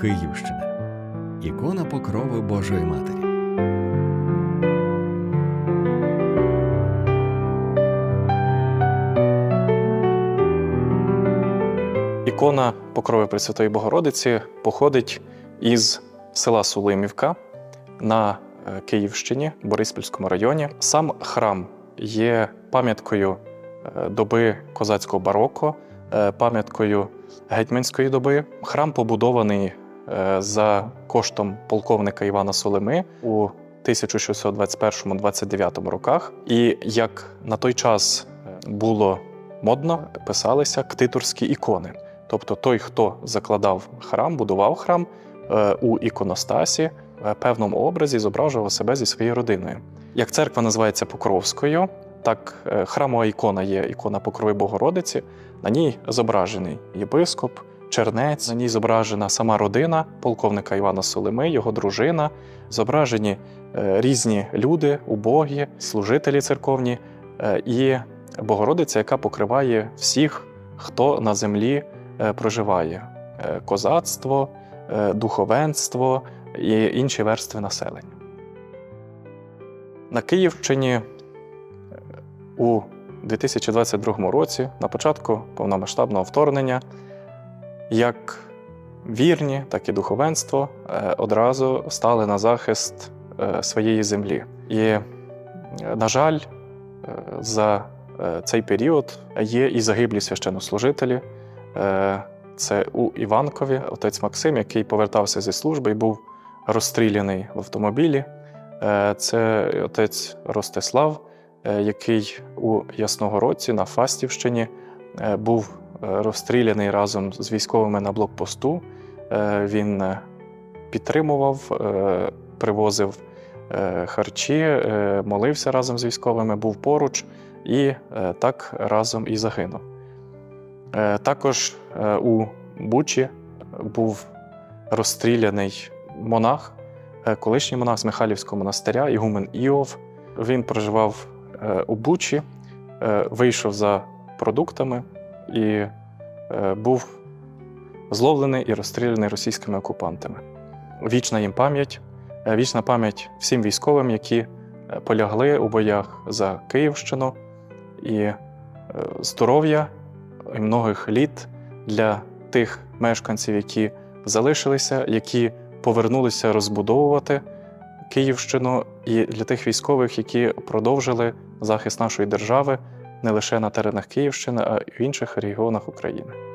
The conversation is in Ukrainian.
Київщина. Ікона покрови Божої Матері. Ікона Покрови Пресвятої Богородиці походить із села Сулимівка на е, Київщині, Бориспільському районі. Сам храм є пам'яткою е, доби козацького бароко, е, пам'яткою гетьманської доби. Храм побудований за коштом полковника Івана Солими у 1621-29 роках. І як на той час е, було модно, писалися ктиторські ікони. Тобто той, хто закладав храм, будував храм е, у іконостасі, в певному образі зображував себе зі своєю родиною. Як церква називається Покровською, так е, храмова ікона є ікона Покрови Богородиці. На ній зображений єпископ, чернець, на ній зображена сама родина полковника Івана Солими, його дружина, зображені е, різні люди, убогі, служителі церковні е, і Богородиця, яка покриває всіх, хто на землі е, проживає: козацтво, духовенство і інші верстви населення. На Київщині у 2022 році, на початку повномасштабного вторгнення, як вірні, так і духовенство е, одразу стали на захист е, своєї землі. І, е, на жаль, за цей період є і загиблі священнослужителі. Це у Іванкові отець Максим, який повертався зі служби і був розстріляний в автомобілі. Це отець Ростислав, який у Ясногородці на Фастівщині був розстріляний разом з військовими на блокпосту. Е, Він е, підтримував, е, привозив е, харчі, е, молився разом з військовими, був поруч і е, так разом і загинув. Е, Також е, у Бучі був розстріляний монах, е, колишній монах з Михайлівського монастиря, Ігумен Іов. Він проживав е, у Бучі, е, вийшов за продуктами і е, був зловлений і розстріляний російськими окупантами. Вічна їм пам'ять, е, вічна пам'ять всім військовим, які е, полягли у боях за Київщину, і здоров'я і многих літ для тих мешканців, які залишилися, які повернулися розбудовувати Київщину, і для тих військових, які продовжили захист нашої держави не лише на теренах Київщини, а й в інших регіонах України.